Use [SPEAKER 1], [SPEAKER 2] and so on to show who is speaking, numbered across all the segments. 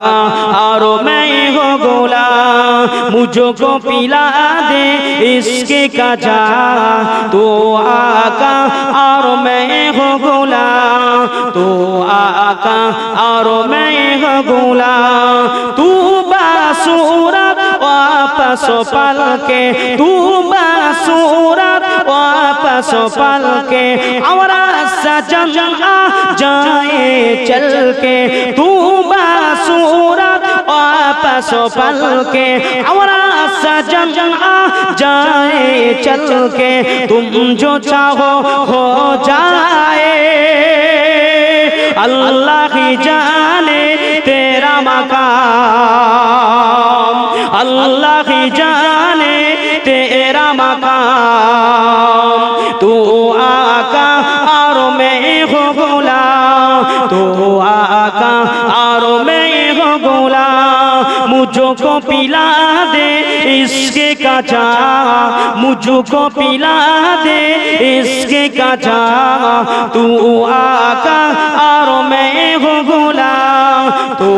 [SPEAKER 1] और मैं हो गोला मुझको पिला दे इसके कजा तो आका और मैं हो गोला तो आका और मैं हो गोला तू बासूरत वापस पल के तू बासूरत वापस पल के और सजन आ जाए चल के तू बासूरत वापस पल के और सजन आ जाए चल के तुम जो चाहो हो जाए अल्लाह ही जाने اللہ ہی جانے تیرا مقام تو آقا اور میں ہو گولا تو آقا اور میں ہو گولا مجھ کو پلا কাঁচা মুঝুকো পিলা দে ইসকে কাঁচা। তু আকা আর মে হো গোলা তু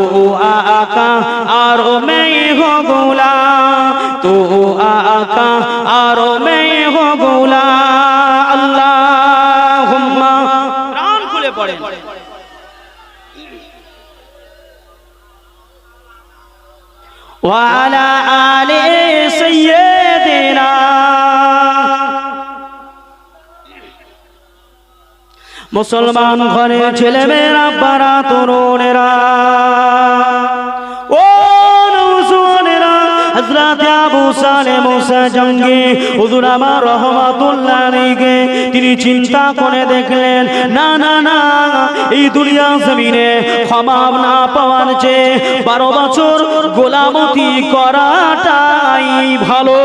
[SPEAKER 1] আকা আর মে হো গোলা তু আকা আর মে হো গোলা আল্লাহ প্রাণ খুলে পড়ে وعلى মুসলমান ঘরে ছেলে মেয়েরা পাড়া তরুণেরা, ও জঙ্গি তিনি চিন্তা করে দেখলেন, না না না, এই দুনিয়া জমিনে ক্ষমা না পাওয়ার চেয়ে বারো বছর গোলামতি করাটাই ভালো।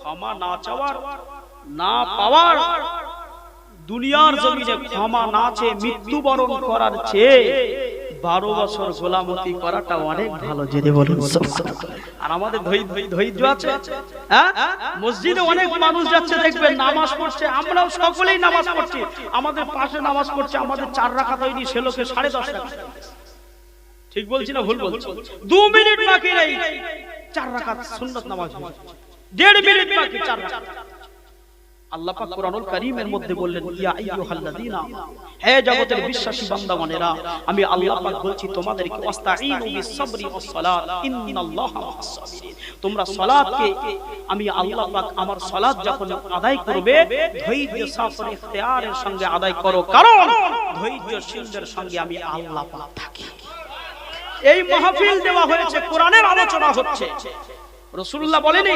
[SPEAKER 1] ক্ষমা না চাওয়ার, না পাওয়ার দুনিয়ার জমিনে ক্ষমা না চেয়ে মৃত্যুবরণ করার চেয়ে বারো বছর গোলামতি করাটা অনেক ভালো যদি বলেন। আর আমাদের ধৈর্য আছে? হ্যাঁ? মসজিদে অনেক মানুষ যাচ্ছে দেখবেন নামাজ পড়ছে আমরাও সকলেই নামাজ পড়ছি। আমাদের পাশে নামাজ পড়ছে আমাদের চার রাখা তৈরি সে লোকে সাড়ে দশ টাকা ঠিক বলছি না ভুল বলছি? দু মিনিট বাকি নেই। চার রাকাত সুন্নত নামাজ দেড় মিনিট বাকি চার রাকাত। আল্লাহ পাক কোরআনুল কারীমের মধ্যে বললেন ইয়া আইয়ুহাল্লাযীনা হে জগতের বিশ্বাসী বান্দাগণেরা আমি আল্লাহ পাক বলছি তোমাদেরকে ওয়াস্তাঈনু বিস-সাবরি ইন্নাল্লাহা মা'আস-সাবিরিন তোমরা সালাতকে আমি আল্লাহ পাক আমার সালাত যখন আদায় করবে ধৈর্য সফর ইখতিয়ারের সঙ্গে আদায় করো কারণ ধৈর্যশীলদের সঙ্গে আমি আল্লাহ পাক থাকি। এই মাহফিল দেওয়া হয়েছে কোরআনের আলোচনা হচ্ছে। রসুল্লাহ বলেনি?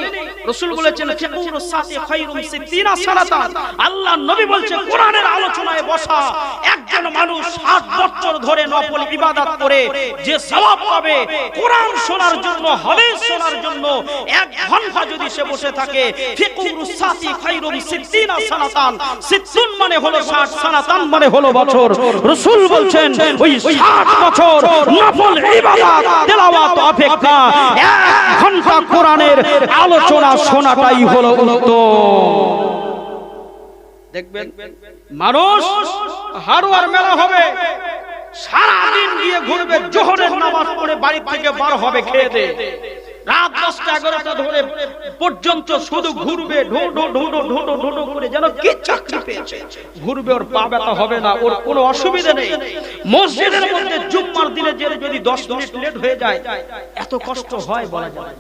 [SPEAKER 1] রসুল বলেছেন, ফিকুর সাথে খায়রুম সিদ্দিনা সালাতান। আল্লাহ নবী বলছে কোরআনের আলোচনায় বসা, একজন মানুষ 60 বছর ধরে নফল ইবাদত করে যে সওয়াব পাবে, কোরআন শোনার জন্য, হাদিস শোনার জন্য, এক ঘণ্টা যদি সে বসে থাকে, ফিকুর খায়রুম সিদ্দিনা সালাতান। সিদ্দুন মানে হলো 60 সালাতান মানে হলো বছর। রসুল বলছেন, ওই 60 বছর নফল ইবাদত অপেক্ষা, এক ঘণ্টা কোরআনের আলোচনা শোনাটাই হলো উত্তম। দেখবেন, মানুষ হারুয়ার মেলা হবে, সারাদিন গিয়ে ঘুরবে, জোহরের নামাজ পড়ে বাড়ি থেকে বার হবে খেয়ে দে। রাত দশটা, এগারোটা ধরে পর্যন্ত শুধু ঘুরবে করে যেন কি চাকরি পেয়েছে। ঘুরবে ওর পা ব্যথা হবে না, ওর কোনো অসুবিধা নেই। মসজিদের মধ্যে জুম্মার দিনে যদি দশ মিনিট লেট হয়ে যায়, এত কষ্ট হয় বলা যায়।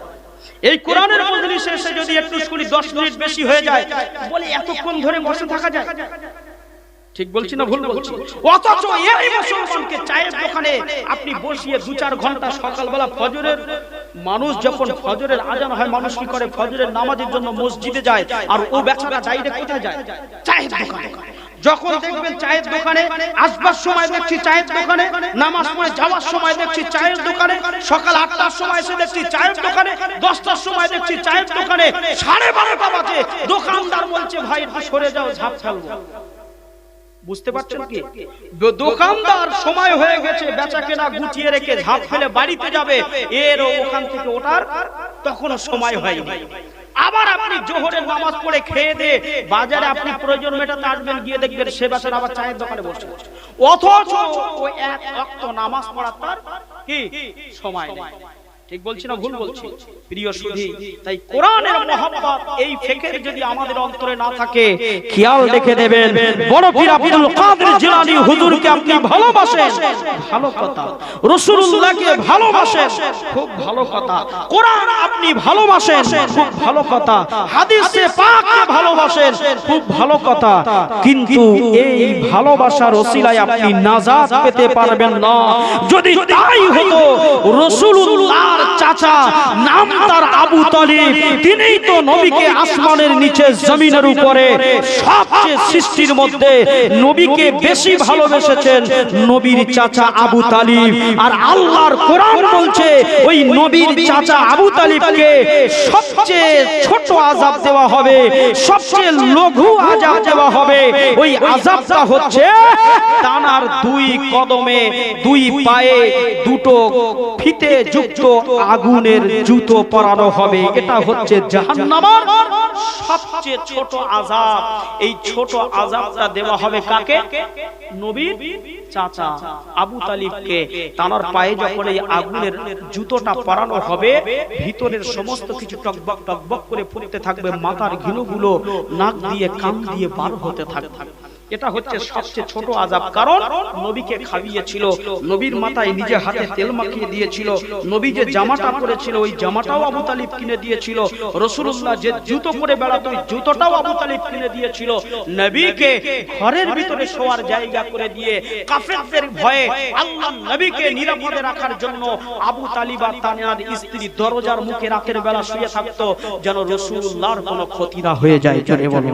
[SPEAKER 1] এই কোরআনের মজলিসে এসে যদি একটু শুনি দশ মিনিট বেশি হয়ে যায়, বলে এতক্ষণ ধরে বসে থাকা যায়। ঠিক বলছি না ভুল বলছি? অথচ এই মুসলমানকে চায়ের দোকানে আপনি বসিয়ে দু চার ঘণ্টা সকালবেলা ফজরের মানুষ যখন ফজরের আজান হয়, মানুষ কি করে? ফজরের নামাজের জন্য মসজিদে যায় আর ও বেচারা ডাইরেক্ট কোথায় যায়? চায়ের দোকানে। যখন দেখবেন চায়ের দোকানে আসবার সময় দেখছি চায়ের দোকানে নামাজ পড়ে যাওয়ার সময় দেখছি চায়ের দোকানে সকাল আটটার সময় এসে দেখছি চায়ের দোকানে দশটার সময় দেখছি চায়ের দোকানে সাড়ে বারোটা বাজে। দোকানদার বলছে ভাই একটু সরে যাও ঝাপ ফেলব। বুঝতে পারছেন কি? দোকানদার সময় হয়ে গেছে বেচা কেনা গুটিয়ে রেখে ঝাঁপ ফেলে বাড়িতে যাবে। এর ওখান থেকে ওঠার তখনও সময় হয়নি। আবার আপনি জোহরের নামাজ পড়ে খেয়ে দিয়ে বাজারে আপনি প্রয়োজন মেটাতে আসবেন, গিয়ে দেখবেন সে বাসার আবার চায়ের দোকানে বসে অথচ ওই এক রক্ত নামাজ পড়া তার কি? সময় নেই। ঠিক বলছি না ভুল বলছি প্রিয় সুধী তাই কোরআনের মহব্বত এই ফেকের যদি আমাদের অন্তরে না থাকে খেয়াল রেখে দেবেন বড় পীর আব্দুল কাদের জিলানী হুজুরকে আপনি ভালোবাসেন ভালো কথা। রাসূলুল্লাহকে ভালোবাসেন খুব ভালো কথা। কোরআন আপনি ভালোবাসেন খুব ভালো কথা। হাদিসে পাককে ভালোবাসেন খুব ভালো কথা। কিন্তু এই ভালোবাসার ওসিলায় আপনি নাজাত পেতে পারবেন না। যদি তাই হতো রাসূলুল্লাহর চাচা নাম তার আবু তালিব। তিনিই তো নবীকে আসমানের নিচে জমিনের উপরে সবচেয়ে সৃষ্টির মধ্যে নবীকে বেশি ভালোবেসেছেন নবীর চাচা আবু তালিব। আর আল্লাহর কোরআন বলছে, ওই নবীর চাচা আবু তালিবকে সবচেয়ে ছোট আযাব দেওয়া হবে, সবচেয়ে লঘু আযাব দেওয়া হবে। ওই আযাবটা হচ্ছে তানার দুই কদমে দুই পায়ে দুটো ফিতে যুক্ত আগুনের জুতো পরানো হবে। এটা হচ্ছে জাহান্নামার সবচেয়ে ছোট আযাব। এই ছোট আযাবটা দেওয়া হবে কাকে? নবীর চাচা আবু তালিবকে। তানার পায়ে যখন এই আগুনের জুতোটা পরানো হবে, ভিতরের সমস্ত কিছু টকবক টকবক করে ফুটতে থাকবে, মাথার ঘিলুগুলো নাক দিয়ে, কান দিয়ে বার হতে থাকবে। এটা হচ্ছে সবচেয়ে ছোট আজাব। কারণ নবীকে খাইয়েছিল নবীর মাথায় নিজে হাতে তেল মাখিয়ে দিয়েছিল নবী যে জামাটা পরেছিল ওই জামাটাও আবু তালিব কিনে দিয়েছিল। রসুল্লাহ যে জুতো পরে বেড়াতো ওই জুতোটাও আবু তালিব কিনে দিয়েছিল। নবীকে ঘরের ভিতরে শোয়ার জায়গা করে দিয়ে কাফেরদের ভয়ে আল্লাহ নবীকে নিরাপদে রাখার জন্য আবু তালিব আর তার স্ত্রী দরজার মুখে রাতের বেলা শুয়ে থাকতো। যেন রসুল্লাহর কোনো ক্ষতি না হয়ে যায় জোরে বলো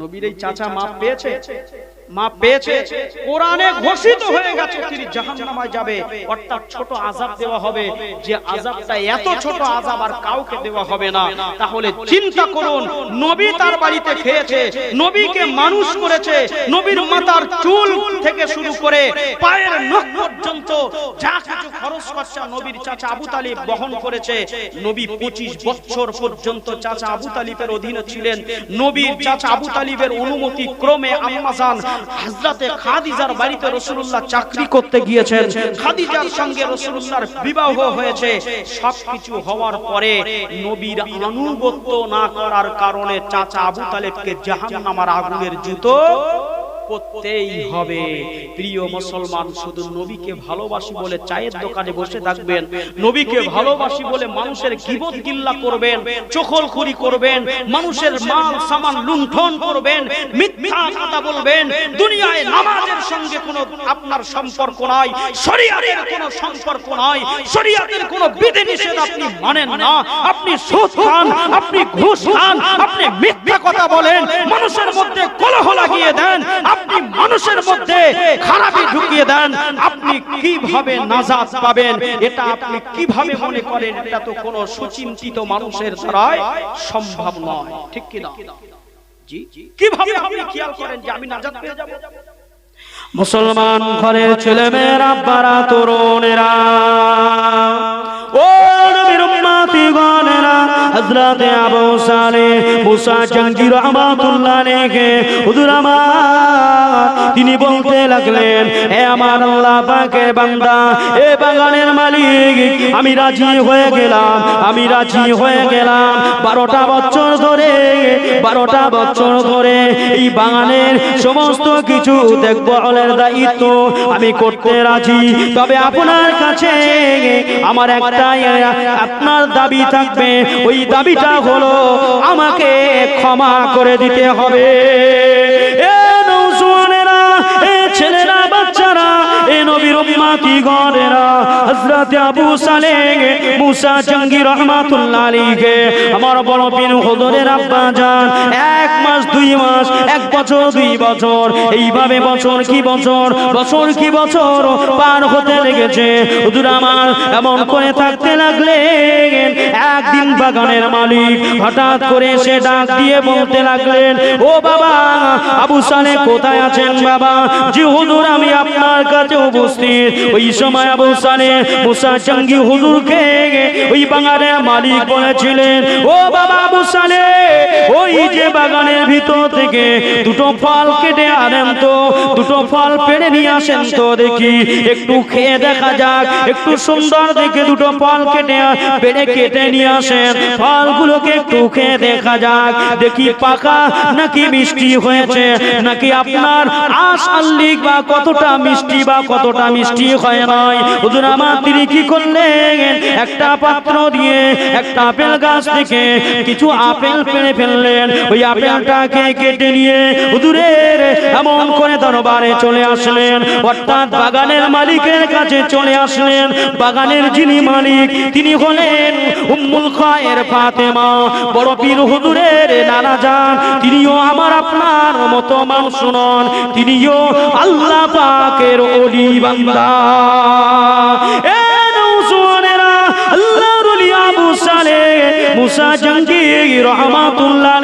[SPEAKER 1] নবীর এই চাচা মাপ পেয়েছে? মাপ পেয়েছে, কোরআনে ঘোষিত হয়ে গেছে, তিনি জাহান্নামায় যাবে। অর্থাৎ ছোট আযাব দেওয়া হবে। যে আযাবটা এত ছোট আযাব আর কাউকে দেওয়া হবে না। তাহলে চিন্তা করুন, নবী তার বাড়িতে খেয়েছে, নবীকে মানুষ করেছে, নবীর মাথার চুল থেকে শুরু করে পায়ের নখ পর্যন্ত যা কিছু খরচ খরচা নবীর চাচা আবু তালিব বহন করেছে। নবী পঁচিশ বছর পর্যন্ত চাচা আবু তালিবের অধীনে ছিলেন। নবীর চাচা আবু তালিবের অনুমতি ক্রমে আম্মাজান খাদিজার বাড়িতে রসুল্লাহ চাকরি করতে গিয়েছেন। খাদিজার সঙ্গে রসুল্লাহর বিবাহ হয়েছে। সবকিছু হওয়ার পরে নবীর আনুগত্য না করার কারণে চাচা আবু তালেবকে জাহান্নামার আগুনের জুতো করতেই হবে। প্রিয় মুসলমান, শুধু নবীকে ভালোবাসি বলে চায়ের দোকানে বসে থাকবেন, নবীকে ভালোবাসি বলে মানুষের গিবত গিল্লা করবেন চখলখুরি করবেন, মানুষের মাল, সামান লুণ্ঠন করবেন, মিথ্যা কথা বলবেন, দুনিয়ায় নামাজের সঙ্গে কোনো আপনার সম্পর্ক নাই, শরিয়াতের কোনো সম্পর্ক নাই, শরিয়াতের কোনো বিধি নিষেধ আপনি মানেন না। আপনি সুদ খান, আপনি ঘুষ খান, আপনি মিথ্যা কথা বলেন, মানুষের মধ্যে কলহ লাগিয়ে দেন মানুষের মধ্যে খারাপি ঢুকিয়ে দেন। আপনি কীভাবে নাজাত পাবেন? এটা আপনি কীভাবে মনে করেন? এটা তো কোনো সুচিন্তিত মানুষের দ্বারাই সম্ভব নয়। ঠিক কি না জি। কীভাবে আপনি খেয়াল করেন যে আমি নাজাত পেয়ে যাব?
[SPEAKER 2] মুসলমান ঘরের ছেলে মেয়েরা আব্বারা তরুণেরা, ও নবীর আবু সালেহ মুসা জাহাঙ্গীর রহমাতুল্লাহ আলাইহি, হুজুর আমার, তিনি বলতে লাগলেন হে আমার আল্লাহ পাকের বান্দা, এ বাগানের মালিক, আমি রাজি হয়ে গেলাম, আমি রাজি হয়ে গেলাম, বারোটা বছর ধরে, বারোটা বছর ধরে এই বাগানের সমস্ত কিছু দেখব হলের দায়িত্ব, আমি করতে রাজি। তবে আপনার কাছে আমার একটাই, আপনার দাবি থাকবে। ওই দাবিটা হলো, আমাকে ক্ষমা করে দিতে হবে। এইভাবে বছর কি বছর? বছর কি বছর? পার হতে লেগেছে। আমার এমন করে থাকতে একদিন বাগানের মালিক হঠাৎ করে সে ডাক দিয়ে বলতে লাগলেন, ও বাবা, আবু সালে কোথায় আছেন বাবা? জি হুজুর আমি আপনার কাছে ওই সময় আবু সালে মুসা জঙ্গি হুজুরকে ওই বাগানের মালিক বলেছিলেন, ও বাবা আবু সালে, ওই যে বাগানের ভিতর থেকে দুটো ফল কেটে আনেন তো, দুটো ফল পেড়ে নিয়ে আসেন তো দেখি, একটু খেয়ে দেখা যাক, একটু সুন্দর দেখে দুটো ফল কেটে, পেড়ে কেটে নিয়ে আসেন, ফলগুলোকে একটু খেয়ে দেখা যাক, দেখি পাকা নাকি মিষ্টি হয়েছে, নাকি আপনার আশ আল্লিক বা কতটা মিষ্টি বা কতটা মিষ্টি হয় নাই। হুজুর আমার তিনি কি করলেন? একটা পাত্র দিয়ে একটা আপেল গাছ থেকে কিছু আপেল পেড়ে ফেললেন। ওই আপেলটাকে কেটে নিয়ে হুজুরের এমন করে দরবারে চলে আসলেন। অর্থাৎ বাগানের মালিকের কাছে চলে আসলেন। বাগানের যিনি মালিক, তিনি হলেন উম্মুল খায়ের ফাতেমা। বড় পীর হুজুরের নানা যান তিনিও আমার আপনার মতো মানুষ নন। তিনিও আল্লাহ পাকের ওলি বান্দা। মুসা জাহাঙ্গীর রহমাতুল্লাহ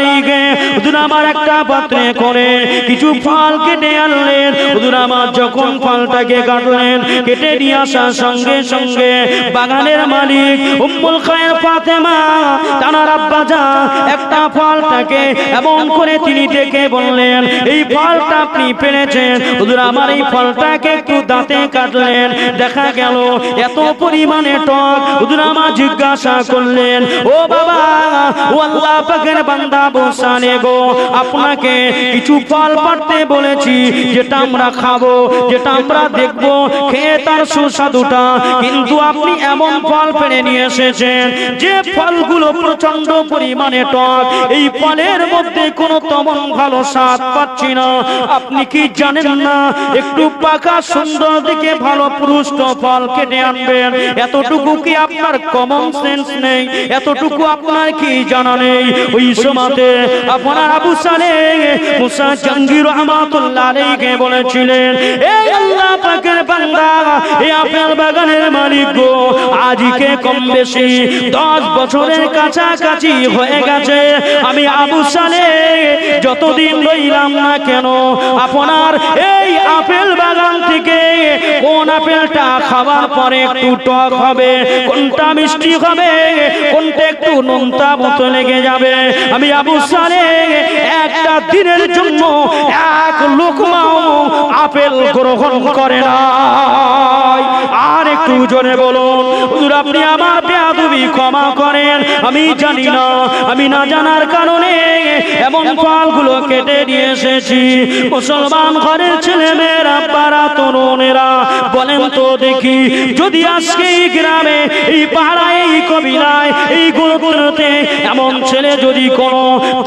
[SPEAKER 2] আমার একটা পাত্রে করে, কিছু ফল কেটে আনলেন। আমার যখন ফলটাকে কাটলেন, কেটে নিয়ে আসার সঙ্গে সঙ্গে বাগানের মালিক উম্মুল খায়ের ফাতেমা, তানার আব্বা যা একটা ফলটাকে এমন করে তিনি দেখে বললেন, এই ফলটা আপনি পেরেছেন হুজুর আমার এই ফলটাকে একটু দাঁতে কাটলেন। দেখা গেল, এত পরিমাণে টক। হুজুর আমার জিজ্ঞাসা করলেন, ও বাবা আল্লাহ পাকের বান্দা বসানে গো। আপনাকে কিছু ফল পাড়তে বলেছি, যেটা আমরা খাব, যেটা আমরা দেখব, খেয়ে তার সুস্বাদুটা। কিন্তু আপনি এমন ফল পেড়ে নিয়ে এসেছেন, যে ফলগুলো প্রচণ্ড পরিমাণে টক। এই ফলের মধ্যে কোনো তেমন ভালো স্বাদ পাচ্ছি না। আপনি কি জানেন না, একটু পাকা সুন্দর দিকে ভালো পুরুষ্ট ফল কেটে আনবেন। এতটুকু কি আপনার কমন সেন্স নেই? এতটুকু আপনার কি জানা নেই? ওই আপনার আবু সালে মুসা রহমাতুল্লাহ বলেছিলেন এই আল্লাহ পাকের বান্দা এই আপনার বাগানের মালিক গো, আজকে কম বেশি দশ বছরের কাছাকাছি হয়ে গেছে। আমি আবু সালে যতদিন রইলাম না কেন, আপনার এই আপেল বাগান থেকে কোন আপেলটা খাবার পরে একটু টক হবে, কোনটা মিষ্টি হবে, কোনটা একটু নোনতা মতো লেগে যাবে। আমি আবু সালে একটা দিনের জন্য এক লোকমাও আপেল গ্রহণ করে না আর একটু জোরে বলুন, হুজুর, আপনি আমার বেয়াদবি ক্ষমা করেন। আমি জানি না, আমি না জানার কারণে এমন ফলগুলো কেটে নিয়ে এসেছি। মুসলমান ঘরের ছেলে মেয়েরা পাড়া তরুণেরা বলেন তো দেখি, যদি আজকে এই গ্রামে, এই পাড়ায়, এই কবিলায়, এই গোলগুলোতে এমন ছেলে যদি কোনো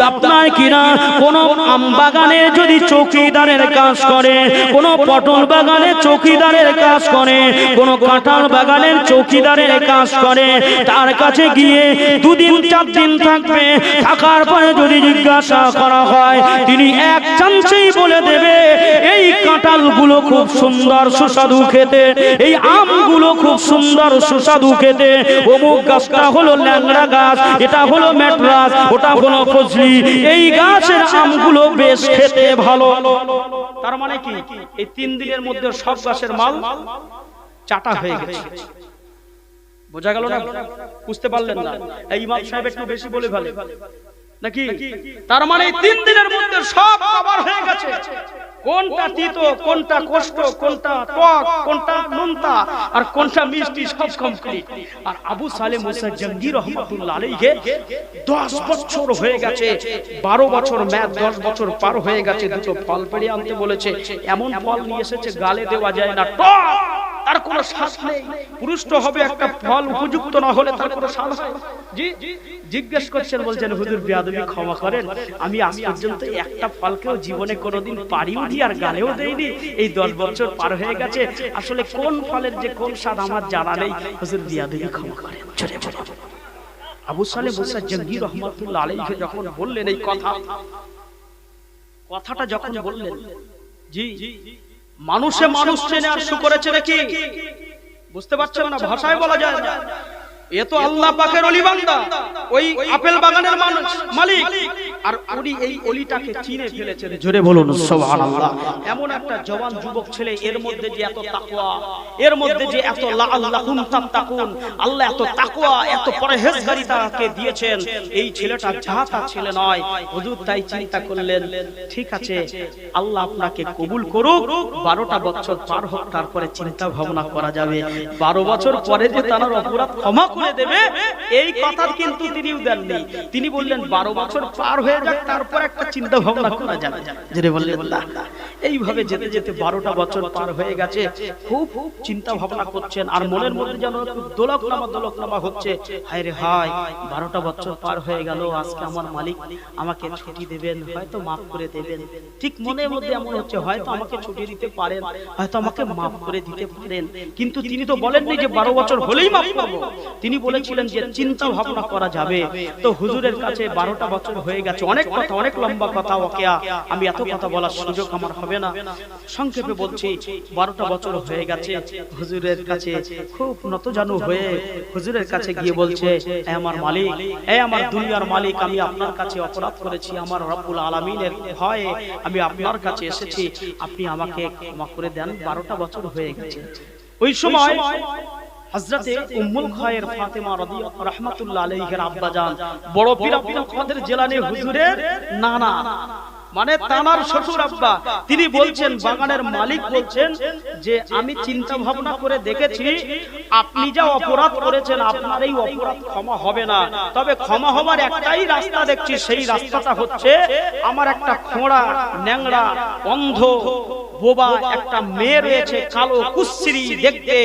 [SPEAKER 2] আপনার কিনা, কোনো আম বাগানে যদি চৌকিদারের কাজ করে, কোনো পটল বাগানে চৌকিদারের কাজ করে, কোনো কাঁঠাল বাগানের চৌকিদারের কাজ করে, তার কাছে গিয়ে দুদিন, চার দিন থাকবে, থাকার পরে যদি জিজ্ঞাসা করা হয়, তিনি এক চান্সেই বলে দেবে, এই কাঁঠালগুলো খুব সুন্দর, সুস্বাদু খেতে। এই আমগুলো খুব সুন্দর, সুস্বাদু খেতে। অমুক গাছটা হলো ল্যাংড়া গাছ, এটা হলো ম্যাটরাস, ওটা হলো ফজলি। এই গাছের আমগুলো বেশ খেতে ভালো।
[SPEAKER 1] তার মানে কি? এই তিন দিনের মধ্যে সব গাছের মাল চাটা হয়ে গেছে। বোঝা গেল না? বুঝতে পারলেন না? এই ইমাম সাহেব একটু বেশি বলে ফেলে। নাকি? তার মানে তিন দিনের মধ্যে সব কভার হয়ে গেছে। কোনটা তিত কোনটা কষ্ট কোনটা টক কোনটা নোনতা আর কোনটা মিষ্টি সব কমপ্লিট আর আবু সালেম মুসা জঙ্গি রহমতুল্লাহ আলাইহি 10 বছর হয়ে গেছে 12 বছর ম্যাচ 10 বছর পার হয়ে গেছে দুটো ফল পেড়ে আনতে বলেছে এমন ফল নিয়ে এসেছে গালে দেওয়া যায় না টক! তার কোনো শ্বাস নেই। পুরুষ্ট হবে একটা ফল, উপযুক্ত না হলে তার কোনো শ্বাস জি, জিজ্ঞেস করছেন, বলছেন, হুজুর, বিয়াদবি ক্ষমা করেন। আমি আজ পর্যন্ত একটা ফলকেও জীবনে কোনোদিন পারিও নি আর গালেও দেইনি। এই দশ বছর পার হয়ে গেছে। আসলে কোন ফলের যে কোন স্বাদ আমার জানা নেই। হুজুর, বিয়াদবি ক্ষমা করেন। চলে বলো আবু সালে মুসা জঙ্গি রহমাতুল্লাহ আলাইহি যখন বললেন এই কথা, কথাটা যখন বললেন, জি মানুষে মানুষ চেনে আর শুকরে করেছে কি বুঝতে পারছেন না ভাষায় বলা যায় না। এ তো আল্লাহ পাকের অলিবান্দা ওই আপেল বাগানের মানুষ মালিক। আর উনি এই অলিটাকে চিনে ফেলেছেন। জোরে বলুন সুবহানাল্লাহ। এমন একটা জওয়ান যুবক ছেলে এর মধ্যে যে এত তাকওয়া এর মধ্যে যে এত লাআল্লাকুম তাত্তাকুন আল্লাহ এত তাকওয়া এত পরহেজগারিতাকে দিয়েছেন। এই ছেলেটা যাতা ছেলে নয়। হুজুর তাই চিন্তা করলেন ঠিক আছে আল্লাহ আপনাকে কবুল করুক বারোটা বছর পার হোক তারপরে চিন্তা ভাবনা করা যাবে। বারো বছর পরে যে তার অপরাধ ক্ষমা করে দেবে এই কথা কিন্তু তিনিও দেননি। তিনি বললেন বারো বছর পার হয়ে যাক তারপর একটা চিন্তা ভাবনা করা যাবে। যেটা বললেন এইভাবে যেতে যেতে বারোটা বছর পার হয়ে গেছে খুব খুব চিন্তা ভাবনা করছেন আর মনের মধ্যে যেন একটু দোলকনামা দোলকনামা হচ্ছে। হায় রে হায় বারোটা বছর পার হয়ে গেল আজকে আমার মালিক আমাকে ছুটি দেবেন হয়তো মাফ করে দেবেন। ঠিক মনের মধ্যে এমন হচ্ছে হয়তো আমাকে ছুটি দিতে পারেন হয়তো আমাকে মাফ করে দিতে পারেন। কিন্তু তিনি তো বলেননি যে বারো বছর হলেই মাফ করব। তিনি বলেছিলেন যে চিন্তা ভাবনা করা যাবে। তো হুজুরের কাছে বারোটা বছর হয়ে গেছে অনেক কথা, অনেক লম্বা কথা, ওকেয়া। আমি এত কথা বলার সুযোগ আমার হবে না। সংক্ষেপে বলছি, বারোটা বছর হয়ে গেছে। হুজুরের কাছে খুব নতজানু হয়ে হুজুরের কাছে গিয়ে বলছে, "এ আমার মালিক, এ আমার দুনিয়ার মালিক, আমি আপনার কাছে অপরাধ করেছি, আমার রব্বুল আলমিনের ভয়ে আমি আপনার কাছে এসেছি। আপনি আমাকে ক্ষমা করে দেন, বারোটা বছর হয়ে গেছে। ওই সময় হযরতে উম্মুল খায়ের ফাতেমা রাদিয়াল্লাহু রাহমাতুল্লাহ আলাইহির আব্বা বড় পীর আব্দুল কাদের জিলানী হুজুরের নানা মানে তানার শ্বশুর আব্বা তিনি বলছেন বাগানের মালিক বলছেন যে আমি চিন্তা ভাবনা করে দেখেছি আপনি যা অপরাধ করেছেন আপনার এই অপরাধ ক্ষমা হবে না। তবে ক্ষমা হবার একটাই রাস্তা দেখছি সেই রাস্তাটা হচ্ছে আমার একটা খোঁড়া ন্যাংড়া অন্ধ বোবা একটা মেয়ে রয়েছে কালো কুশ্রী। দেখতে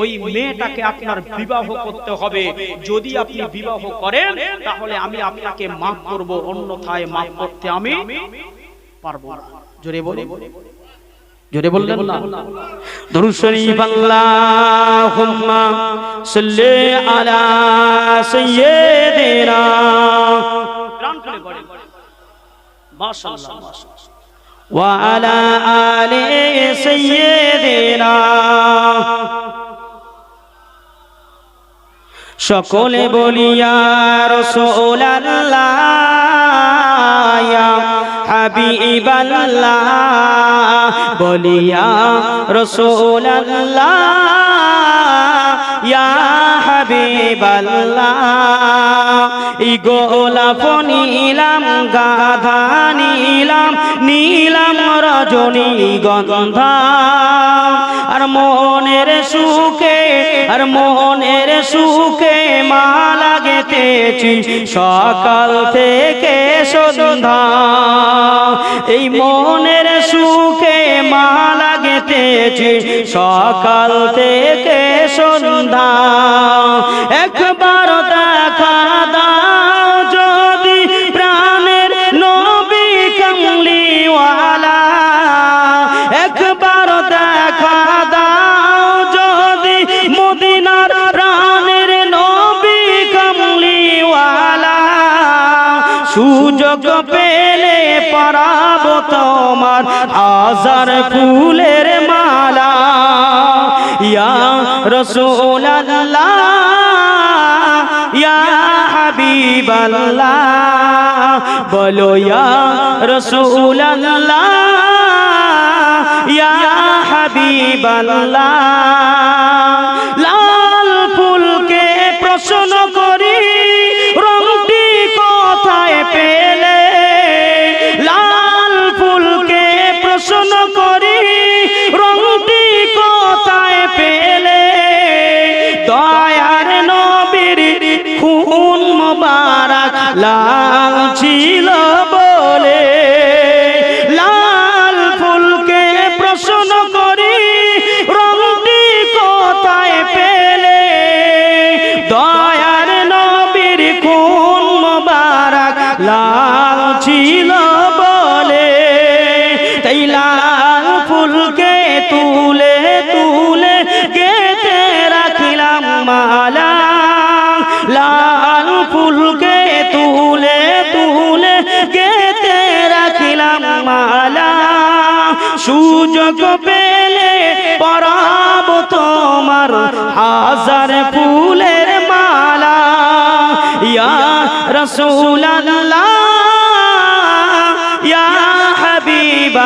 [SPEAKER 1] ওই মেয়েটাকে আপনার বিবাহ করতে হবে। যদি আপনি বিবাহ করেন তাহলে আমি আপনাকে মাফ করব অন্যথায় মাফ করতে আমি পারব না। জোরে বলে জোরে বললেন না?
[SPEAKER 2] দরুদ শরীফ আল্লাহুম্মা সাল্লি আলা সাইয়্যিদিনা।
[SPEAKER 1] প্রাণ পড়ে মাশাআল্লাহ মাশাআল্লাহ।
[SPEAKER 2] আলা আলি সাইয়্যিদিনা সকলে বলিয়া রসুলাল্লাহ ইয়া হাবিবাল্লাহ বলিয়া রসুলাল্লাহ। ইয়া হাবিবাল্লাহ ইগোলাপ নীলাম গাধা নীলাম নীলাম রজনী গন্ধা। আর মনের সুখে, আর মনের সুখে মালা গেতেছি সকাল থেকে সন্ধ্যা। এই মনের সুখে মালা গেতেছি সকাল থেকে সন্ধ্যা। একবার সুযোগ পেলে পরাব তোমার হাজার ফুলের মালা। ইয়া হাবিবাল্লাহ বলো ইয়া রসুলাল্লাহ ইয়া হাবিবাল্লাহ। লাল ছিল ফুলের মালা। ইয়া রসুল্লাহ ইয়া হাবিব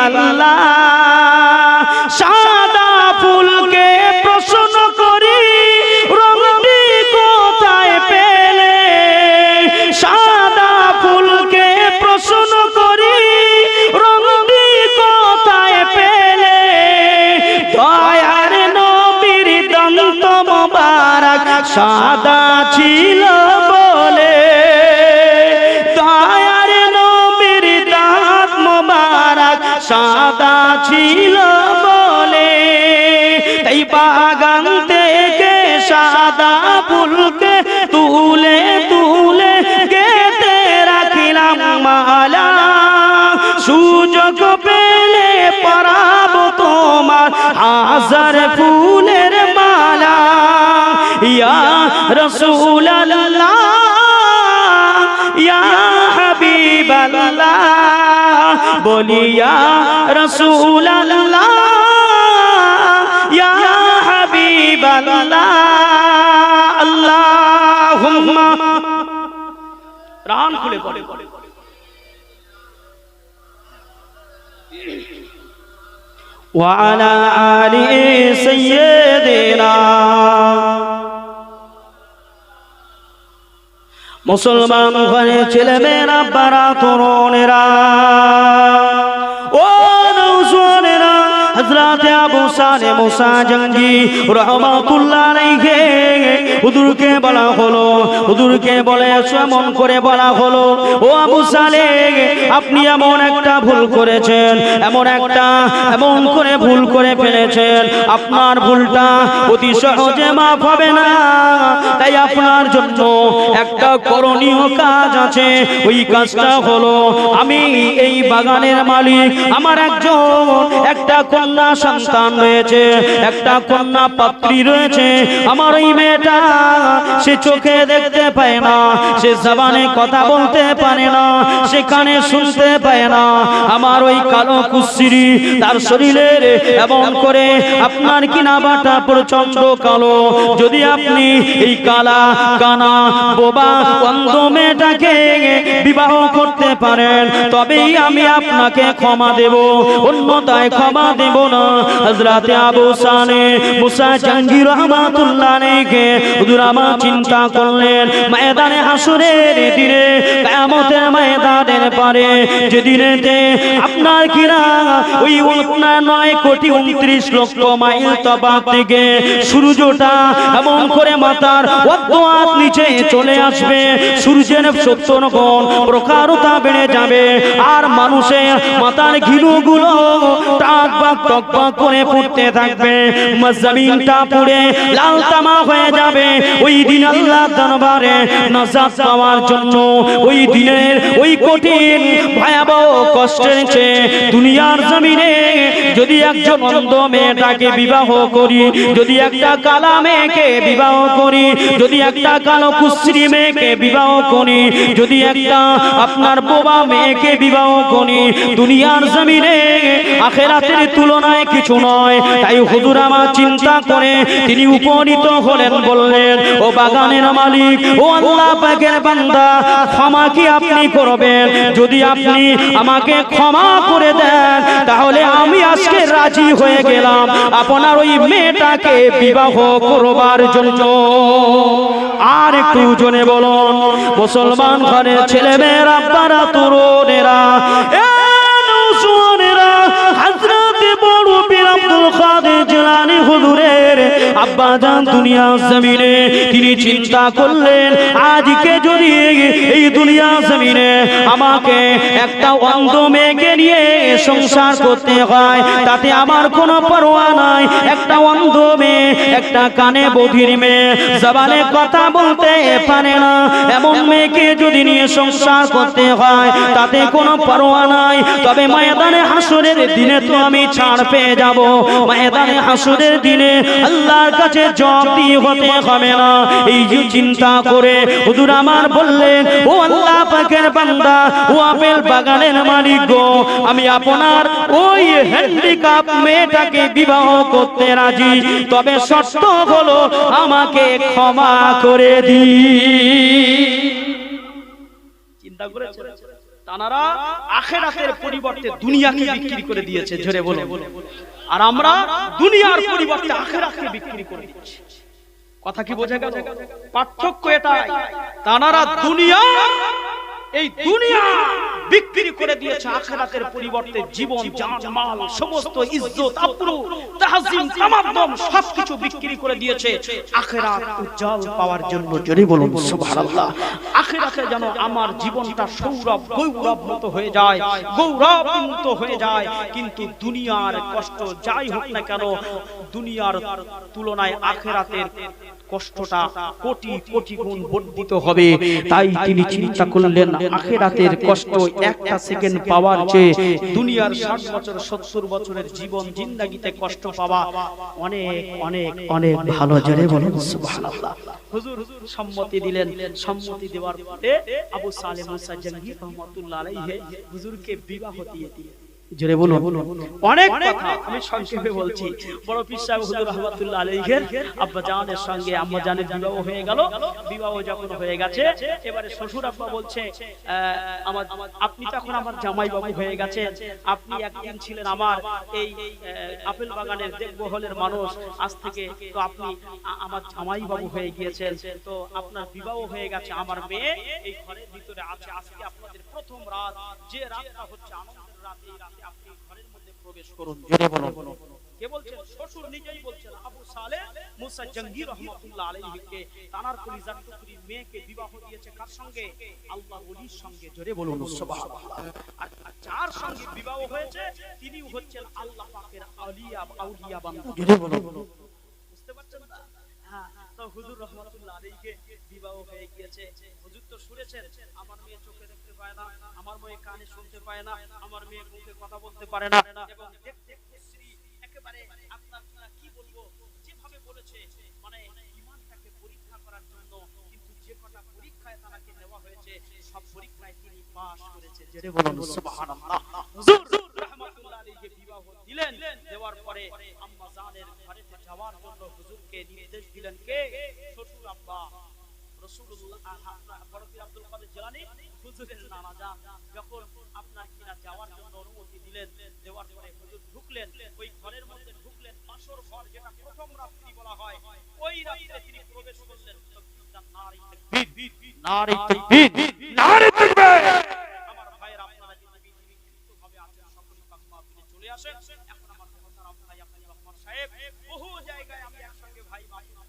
[SPEAKER 2] হাজার ফুলের মালা। ইয়া রসুল বলিয়া রসুল ইয়া হাবিব আল্লাহ
[SPEAKER 1] প্রাণ খুলে পড়ে
[SPEAKER 2] وعلى آل سيدنا মুসলমান ঘরে ছেলে মেয়েরা বারা তরুণেরা হজরত আবু সালে মুসা জঙ্গি রহমাতুল্লাহ আলাইহি হুজুরকে বলা হলো, হুজুরকে বলে এমন করে বলা হলো, ও আবু সালে, আপনি এমন একটা ভুল করেছেন, এমন একটা, এমন করে ভুল করে ফেলেছেন, আপনার ভুলটা অতি সহজে মাফ হবে না, তাই আপনার জন্য একটা করণীয় কাজ আছে, ওই কাজটা হলো, আমি এই বাগানের মালিক, আমার একজন, একটা কন্যা সন্তান রয়েছে, একটা কন্যা পাত্রী রয়েছে। আমার ওই মেয়েটা সে চোখে দেখতে পায় না, সে জবানে কথা বলতে পারে না, সে কানে শুনতে পায় না। আমার ওই কালো কুশ্রী তার শরীরের এবং করে আপনার কিনা বাটা প্রচণ্ড কালো। যদি আপনি এই কালা, কানা, বোবা অন্ধ মেয়েটাকে বিবাহ করতে পারেন, তবেই আমি আপনাকে ক্ষমা দেব, অন্যতায় ক্ষমা দেব না। হযরতে আবু সানে মুসা জাঙ্গি রহমাতুল্লাহ নেকে হুজুর আমার চিন্তা করলেন, ময়দানে হাসরের দিনে, কিয়ামতের ময়দানের পারে যেদিনেতে আপনার কিনা? মাথার অর্ধহাত নিচে করে ফুটতে থাকবে। জমিনটা পুড়ে লাল তামা হয়ে যাবে। ওই দিন দরবারে নাজাত জন্য ওই দিনের ওই কঠিন ভয়াবহ কষ্টের চেয়ে দুনিয়ার জমিনে যদি একজন অন্ধ মেয়েটাকে বিবাহ করি, যদি একটা কালা মেয়েকে বিবাহ করি, যদি একটা কালো কুশ্রী মেয়েকে বিবাহ করি, যদি একটা আপনার বোবা মেয়েকে বিবাহ করি, দুনিয়ার জমিনে আখেরাতের তুলনায় কিছু নয়। তাই হুজুর আমার চিন্তা করে তিনি উপনীত হলেন, বললেন, ও বাগানের মালিক, ও আল্লাহ পাকের বান্দা, ক্ষমা কি আপনি করবেন? যদি আপনি আমাকে ক্ষমা করে দেন, তাহলে আমি আজকে রাজি হয়ে গেলাম। আপনার ওই মেয়েটাকে বিবাহ করবার জন্য। আর একটু জনে বলুন, মুসলমান ঘরের ছেলে মেয়েরা পারা তরুণেরা হুজুরের আব্বাজান দুনিয়া জমিনে, তিনি চিন্তা করলেন, আজকে যদি এই দুনিয়া জমিনে আমাকে একটা অন্ধ মেয়েকে নিয়ে সংসার করতে হয়, তাতে আমার কোনো পরোয়া নাই। একটা অন্ধ মেয়ে, একটা কানে বধির মেয়ে, জবানে কথা বলতে পারে না। এমন মেয়েকে যদি নিয়ে সংসার করতে হয়, তাতে কোনো পরোয়া নাই। তবে ময়দানে হাসুরের দিনে তো আমি ছাড় পেয়ে যাব। ময়দানে হাসুরের দিনে আল্লাহর কাছে জবাবদি হতে হবে না। এই যে চিন্তা করে হুজুর আমার বললেন, ও আল্লাহ পাকের বান্দা, ও আপেল বাগানের মালিক গো, আমি আপনার ওই হ্যান্ডিক্যাপ মেয়েটাকে বিবাহ করতে রাজি। তবে শর্ত হলো আমাকে ক্ষমা করে দি
[SPEAKER 1] চিন্তা করেছেন? তানারা আখেরাতের পরিবর্তে দুনিয়াকে বিক্রি করে দিয়েছে ঝরে বলে আর আমরা দুনিয়ার পরিবর্তে আখেরাতকে বিক্রি করে দিচ্ছি। কথা কি বোঝা গেল? পার্থক্য এটা তানারা দুনিয়া এই দুনিয়া বিক্রি করে দিয়েছে আখেরাতের পরিবর্তে জীবন, জান, মাল, সমস্ত ইজ্জত আব্রু তাহজিম তামাদ্দম, সবকিছু বিক্রি করে দিয়েছে আখেরাত উজ্জ্বল পাওয়ার জন্য। জোরে বলুন, সুবহানাল্লাহ। আখেরাতে যেন আমার জীবনটা সৌরভ, গৌরব মতো হয়ে যায় গৌরব মতো হয়ে যায়। কিন্তু দুনিয়ার কষ্ট যাই হোক না কেন, দুনিয়ার তুলনায় আখেরাতের কষ্টটা কোটি কোটি গুণ বর্ধিত হবে। তাই তিনি চিন্তা করলেন আখেরাতের কষ্ট একটা সেকেন্ড পাওয়ার চেয়ে দুনিয়ার ষাট বছর সত্তর বছরের জীবন জিন্দাগিতে কষ্ট পাওয়া অনেক অনেক অনেক ভালো জোরে বলুন সুবহানাল্লাহ। হুজুর সম্মতি দিলেন সম্মতি দেওয়ার পরে আবু সালেম মুসা রহমাতুল্লাহ আলাইহি হুজুরকে বিবাহ দিয়ে দিয়ে জোরে বলুন। অনেক কথা আমি সংক্ষেপে বলছি। বড় পীর সাহেব হুজুর রহমাতুল্লাহ আলাইহির আব্বা জানের সঙ্গে আম্মা জানের বিবাহ হয়ে গেল। বিবাহ যখন হয়ে গেছে এবারে শ্বশুর আব্বা বলছে আমার আপনি তো এখন আমার জামাই বাবু হয়ে আপনি একদিন ছিলেন আমার এই আপেল বাগানের দেখবহলের মানুষ। আজ থেকে তো আপনি আমার জামাই বাবু হয়ে গিয়েছেন। তো আপনার বিবাহ হয়ে গেছে। আমার মেয়ে এই ঘরের ভিতরে আছে। আজকে আপনাদের প্রথম রাত। যে রাতটা হচ্ছে আনন্দের রাত এই রাতে আপনি ঘরের মধ্যে প্রবেশ করুন। জোরে বলুন। কে বলছেন? শ্বশুর নিজেই বলছেন আবু সালে মুসা জঙ্গি রহমাতুল্লাহ আলাইহিকে তানার কলিজার টুকরি মেয়েকে বিবাহ দিয়েছে কার সঙ্গে? আল্লাহ ওলির সঙ্গে। জোরে বলুন। সুবহানাল্লাহ। আর আর যার সঙ্গে বিবাহ হয়েছে তিনি হচ্ছেন আল্লাহ পাকের আলিয়া আউলিয়া বান্দা। জোরে বলুন। বুঝতে পারছেন না হ্যাঁ তো হুজুর রহমাতুল্লাহ আলাইহিকে বিবাহ হয়ে গিয়েছে। হুজুর তো শুনেছেন আমার মেয়ে চোখে পায় না আমার মেয়ে কানে শুনতে পায় না আমার মেয়ে মুখে কথা বলতে পারে না। এবং দেখতে কুশ্রী একেবারে আপনার কি বলব? যেভাবে বলেছে মানে ইমানটাকে পরীক্ষা করার জন্য কিন্তু যে কটা পরীক্ষায় তাকে নেওয়া হয়েছে সব পরীক্ষায় তিনি পাস করেছে জেরে বলুন সুবহানাল্লাহ। হুজুর রহমাতুল্লাহ আলাইহিকে বিবাহ দিলেন দেওয়ার পরে আম্মা জানের ঘরেতে যাওয়ার জন্য হুজুরকে নির্দেশ দিলেন কে? শ্বশুর আব্বা। রাসূলুল্লাহ আপনার বড় আব্দুল কাদের জিলানী হুজুরের নানা যখন আপনার কিনা যাওয়ার জন্য অনুমতি দিলেন দেওয়ার পরে হুজুর ঢুকলেন ওই ঘরের মধ্যে ঢুকলেন আসর ঘর যেটা প্রথম রাত্রি বলা হয় ওই রাত্রে তিনি প্রবেশ করলেন নারী তাকবীর নারী তাকবীর নারী তাকবীর। আমার ভাইয়ের আপনারা যদি বিধিবিধিভাবে আছেন সকলেই পাক মাহফিলে চলে আসেন। এখন আমার আব্দুল রহমান সাহেব বহু জায়গায় আমি একসঙ্গে ভাই ইনশাআল্লাহ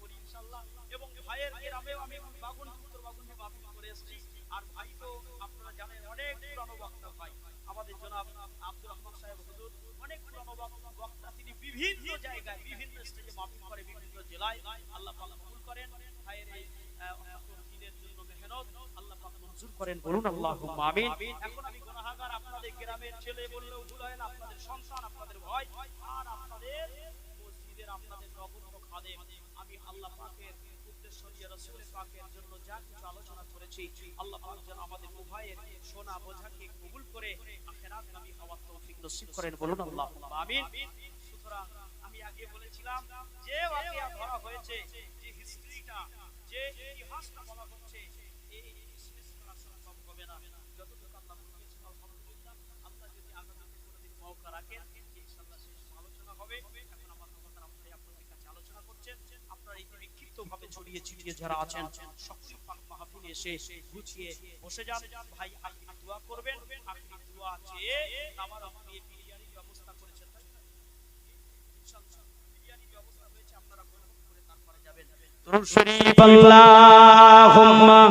[SPEAKER 1] এবং ভাইয়ের গ্রামেও আমি বাগুন উত্তর বাগুনে মাহফিল করে এসেছি। আর ভাই তো আপনারা জানেন অনেক পুরানো বক্তা ভাই। আমাদের জনাব আব্দুল রহমান সাহেব হুজুর অনেক পুরানো বক্তা। বক্তা তিনি বিভিন্ন জায়গায় বিভিন্ন স্টেজে মাহফিল করে বিভিন্ন জেলায়। আল্লাহ পাক কবুল করেন। ভাইয়ের এই দিনের জন্য মেহনত আল্লাহ পাক মঞ্জুর করেন। বলুন আল্লাহুম্মা আমিন। এখন আমি গুনাহগার আপনাদের গ্রামের ছেলে বললেও ভুল হয় না আপনাদের সন্তান আপনাদের ভয় আর আপনাদের মসজিদের আপনাদের নগণ্য খাদেম। আমি আল্লাহ পাকের উদ্দেশ্য নিয়ে রাসূল পাকের জন্য যা কিছু আলোচনা করেছি আল্লাহ পাক যেন আমাদের উভয়ের সোনা বোঝাকে কবুল করে আখিরাত নবী হওয়ার তৌফিক নসিব করেন। বলুন আল্লাহুম্মা আমিন। সুতরাং আমি আগে বলেছিলাম যে ওয়াকিয়া ধরা হয়েছে যে হিস্ট্রিটা যে ইতিহাসটা বলা হচ্ছে এই ডিসমিস করা সম্ভব হবে না। যতটুকু আল্লাহ বলেছেন আলহামদুলিল্লাহ আল্লাহ যদি আগামীতে কোনোদিন মৌকা রাখেন ইনশাআল্লাহ শেষ আলোচনা হবে এখন আমার মহতারাম ভাই আপনাদের কাছে আলোচনা করছেন আপনারা এই বিক্ষিপ্ত ভাবে ছড়িয়ে ছিটিয়ে যারা আছেন মাহফিলে এসে গুছিয়ে বসে যান। ভাই, আপনি দোয়া করবেন, আপনি দোয়া চেয়ে আমার আপনি বিরিয়ানির ব্যবস্থা করেছেন। বিরিয়ানির ব্যবস্থা হয়েছে, আপনারা করে তারপরে যাবেন।
[SPEAKER 2] শরীফ, আল্লাহুম্মা।